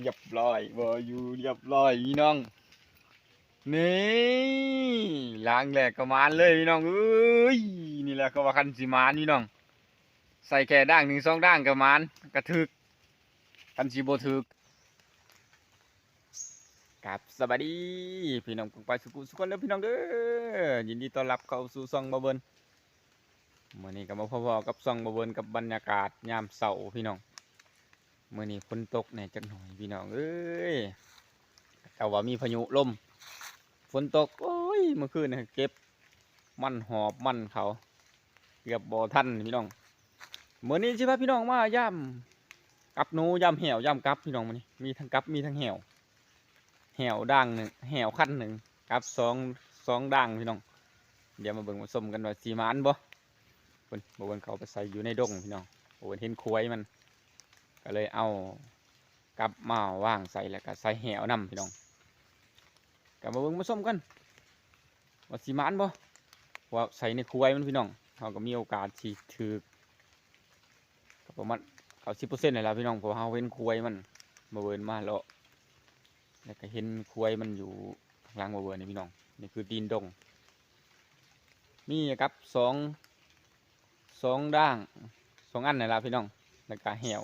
เรียบร้อยบอยู่เรียบร้อยพี่น้อง นี่ล้างแหลกก็มานเลยพี่น้องเอ้ยนี่แหละก็ว่าคันสิมานพี่น้อง ใส่แค่ด่างหนึ่งสองด่างก็มานกระทึกคันสิบ่ทึกกับสวัสดี พี่น้องกงไปสุกุสุกคนเด้อพี่น้องเด้อยินดีต้อนรับเข้าสู่ซองบะเบินมื่อนี้ก็มาพอๆกับซองบะเบินกับบรรยากาศยามเสาร์พี่น้อง เมื่อนี้ฝนตกแหน่จักหน่อยพี่น้องเอ้ยแต่ว่ามีพายุลมฝนตกโอ้ยเมื่อคืนนี่เก็บ มันหอบมันเขาเกือบบ่อทันพี่น้องเมื่อนี้ใช่ปะพี่น้องมาย่ำกับหนูย่ำเหวย่ำกับพี่น้องมันนี้มีทั้งกับมีทั้งเหวเหวด่างหนึ่งเหวขั้นหนึ่งกับสองสองด่างพี่น้อง เดี๋ยวมาเบิ่งมาสมกันว่าสีมันบ่เพิ่นบ่เบิ่งเขาเอาไปใส่อยู่ในดงพี่น้องบ่เบิ่งเห็นควยมัน ก็เลยเอากับมาว่างใส่แล้วก็ใส่เหี่ยวนํพี่น้องกลับมาเบิ่งมาส้มกันว่าสีมันบ่ว่าใส่ในครัวมันพี่น้องเราก็มีโอกาสที่ถือก็ประมาณเขาสิบเปอร์เซ็นต์เลยละพี่น้องเพราะเราเห็นครัวมันมาเวินมาแล้วแล้วก็เห็นครัวมันอยู่ข้างล่างมาเวินนี่พี่น้องนี่คือดินดงมีครับสองสองด่างสองอันนี่ละพี่น้องแล้วก็เหี่ยว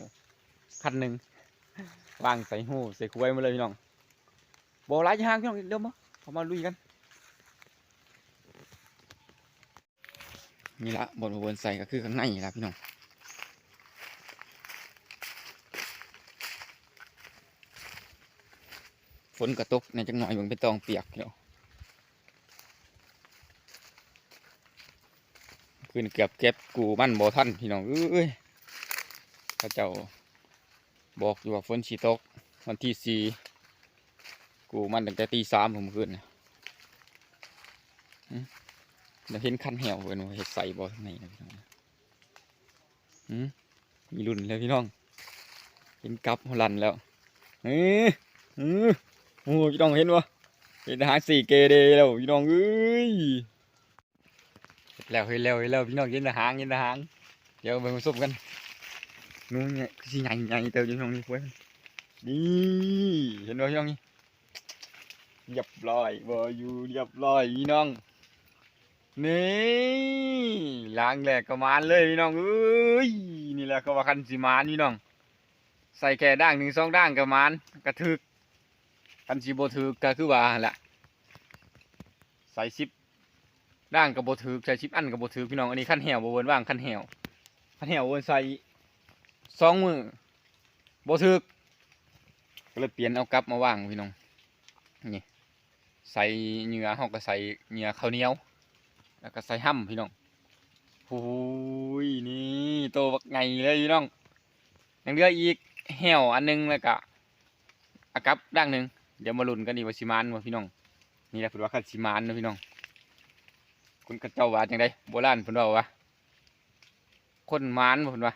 คันหนึ่งวางใส่หูใส่ครัวมาเลยพี่น้องบอลายยางพี่น้องเดี๋ยวมาเขามาลุยกันนี่ละบอลบนใส่ก็คือข้างในนี่ละพี่น้องฝนกระตกในจังหน่อยมันเป็นตองเปียกเดี๋ยวคืนเกือบเก็บกูมันบ่ทันพี่น้องเอ้ยพระเจ้า บอกอยู่ว่าฝนสีตก วันที่สี่กูมันตั้งแต่ตีสามผมขึ้นนะเดี๋ยวเห็นคันแหวเว้ยว่าเห็ดใส่บ่ทาไหนนะพี่น้องมมีรุ่นแล้วพี่น้อง เห็นกับหัวลันแล้วเออเออโอ้พี่น้องเห็นวะเห็นหาสี่เกเดแล้วพี่น้องเอ้ยเห็นแล้วเห็นแล้วเห็นแล้วพี่น้องเห็นหางเห็นหาง เดี๋ยวไปผสมกัน นู้นเนี่ยสิใหญ่ใหญ่เติมอยู่ตรงนี้เว้ยนี่เห็นไหมน้องนี่เรียบร้อยบอยู่เรียบร้อยพี่น้องนี่ล้างแหลกก็มานเลยพี่น้องเอ้ยนี่แหละก็ว่าคันสิมานพี่น้อง ใส่แค่ด่างหนึ่งสองด่างก็มานกระทึกคันสิบ่ถึกก็คือว่าแหละใส่ชิปด่างกับบ่ถึกใส่ชิปอันกับบ่ถึกพี่น้องอันนี้ขั้นแหวบเวินว่างขั้นแหวขั้นแหวเวินใส่ สองมือบ่ถึกก็เลยเปลี่ยนเอากลับมาว่างพี่น้องนี่ใส่เหงื่อเขาก็ใส่เหงื่อข้าวเหนียว แล้วก็ใส่ห้ำพี่น้องโอ้ยนี่โตบักไงเลยพี่น้องยังเหลืออีกแหวอันหนึงแล้วก็อากับด่างหนึ่งเดี๋ยวมาลุ้นกันดีว่าสิมานวะพี่น้องนี่แหละเพิ่นว่าคันสิมานนะพี่น้องคนกระเจ้าว่าจังไดโบราณเพิ่นว่าว่าคนมานบ่เพิ่นว่า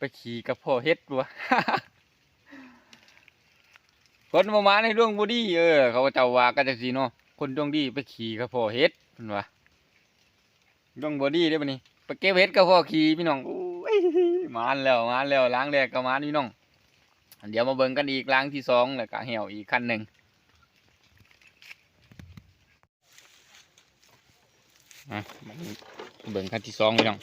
ไปขี่กับพ่อเฮ็ดวะคนประมาณในดวงบดีเออ เขาเจ้าว่าก็จะสีเนาะคนดวงดีไปขี่กับพ่อเฮ็ดเพิ่นว่าดวงบดีได้อบัดนี้ไปเก็บเฮ็ดกับพ่อขี่พี่น้องมานแล้วมานแล้วล้างแรกก็มานพี่น้อง เดี๋ยวมาเบิ่งกันอีกล้างที่สองแล้วก็เหี่ยวอีกขั้นหนึ่งอะมาเบิ่งขั้นที่สองพี่น้อง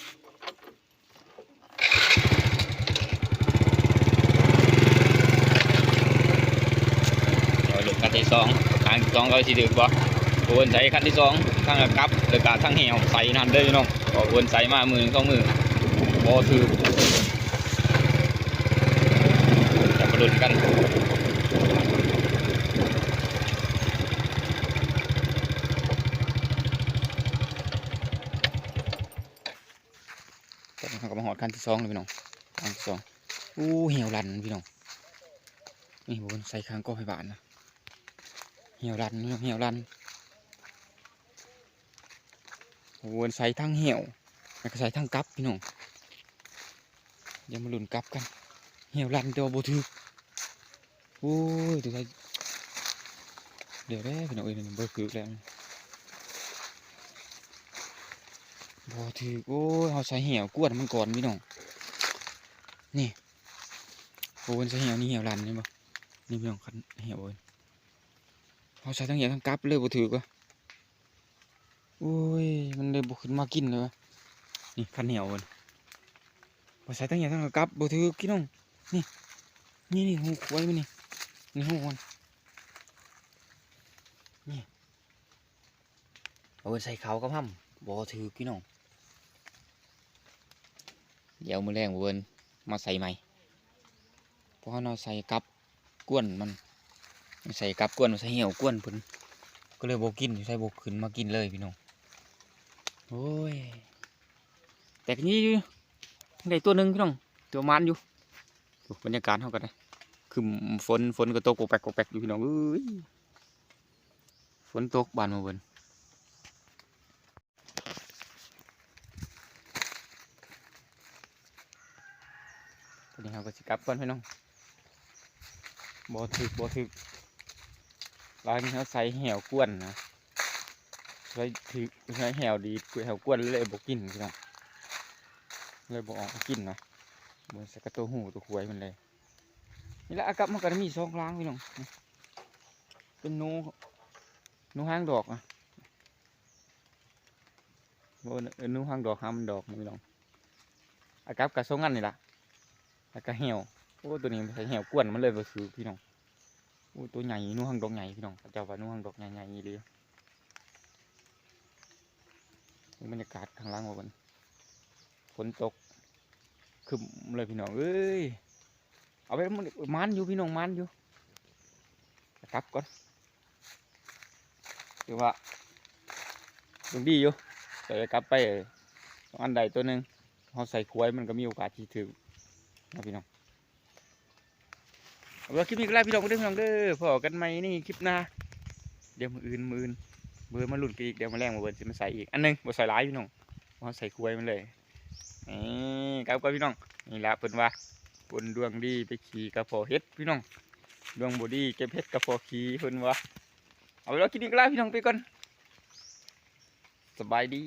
เดี๋ยวเลืคัน ที่สองคันที่สองเราสิดึกบ่โอนใส่คันที่สองทั้งกับแล้วก็ทั้งเหี่ยวใส่นั่นเด้อพี่น้องก็โอนใส่มามือหนึ่งสองมือบ่ถือจะมาลุ้นกันเราก็มาหอดคันที่สองเลยพี่น้องคันที่สองอู้เหี่ยวรันพี่น้องนี่บนใส่ค้างก็ไฟบานนะ เหี่ยวรันเหี่ยวรันวนใส่ทั้งเหี่ยวแล้วก็ใส่ทั้งกับพี่น้องเดี๋ยวมาหลุนกับกัน เหี่ยวรันตัวโบถือโอ้ยเดี๋ยวใส่เดี๋ยวได้พี่น้องเอ้ยมันเบิกคือแล้วโบถือโอ้ยเขาใส่เหี่ยวกวดมันก่อนพี่น้องนี่โอ้ยใส่เหี่ยวนี่เหี่ยวรันนี่บ่นี่พี่น้องคันเหี่ยวเว้ย เขาใช้ทั้งเหยียบทั้งกับเลยบ่ถือก็โอ้ย มันเลยบ่ขึ้นมากินเลยวะนี่คันเหี่ยวเว้ยบ่ใช้ทั้งเหยียบทั้งกับบ่ถือพี่น้องนี่ นี่นี่หูควายมันนี่ นี่หูมันนี่ เอาไว้ใส่เขากับห้ำบ่ถือพี่น้อง เดี๋ยวมือแรงบ่เบิ่นมาใส่ใหม่เพราะเราใส่กับกวนมัน ใส่กับกวนใส่เหี่ยวกวนพิ่นก็เลยโบกินใส่โบขึ้นมากินเลยพี่น้องโอ้ยแต่ก็นี่ได้ตัวหนึ่งพี่น้องตัวมันอยู่บรรยากาศเท่ากันเลยคือฝนฝนก็ตกโกแปกโกแปกอยู่พี่น้องเอ้ยฝนตกบานมาเบิ่นตอนนี้เราก็สิกลับก่อนพี่น้องบ่ถึกบ่ถึก ร้านนี้เขาใส่แหวกวนนะใส่ถึกใส่แหวดีกว่าแหวกวนเลยบ่กินพี่น้องเลยบออกกินนะบ่ใส่กระตัวหูตัวควายมันเลย นี่แหละอากาศมันก็มีสองล้างพี่น้องเป็นนูนูหางดอกอะบ่เออหนูหางดอกหามันดอกพี่น้องอากาศก็สองอันนี่ล่ะแล้วก็แหวโอ้ตัวนี้ใส่แหวกวนมันเลยบ่ซื้อพี่น้อง อ้ตัวใหญ่นู่หังดอกใหญ่พี่น้องเจ้าว่านู่หังดอกใหญ่ๆเลยนี่บรรยากาศข้างล่างว่ามันฝนตกคึมเลยพี่น้องเอ้ยเอาไปมันมันอยู่พี่น้องมันอยู่กลับก่อนถือว่ายังดีอยู่แต่กลับไปอันใดตัวหนึ่งเขาใส่ขวยมันก็มีโอกาสที่ถือนะพี่น้อง เอาคลิปนี้ก็ลาพี่น้องกันเด้พี่น้องเด้อพอกันไหมนี่คลิปหน้าเดี๋ยวมืออื่นมืออื่นเบอร์มาหลุ่นกันอีกเดี๋ยวมาแรงมาเบิร์นจะมาใส่อีกอันหนึงบ่ใส่หลายพี่น้องมาใส่คุยมันเลยนี่ครับก็พี่น้องนี่ละเพิ่นว่าบนดวงดีไปขี่กระโปเฮ็ดพี่น้องดวงบดี้เก็บเฮ็ดกระโปขี่เพิ่นว่าเอาและคลิปนี้ก็ลาพี่น้องไปก่อนสบายดี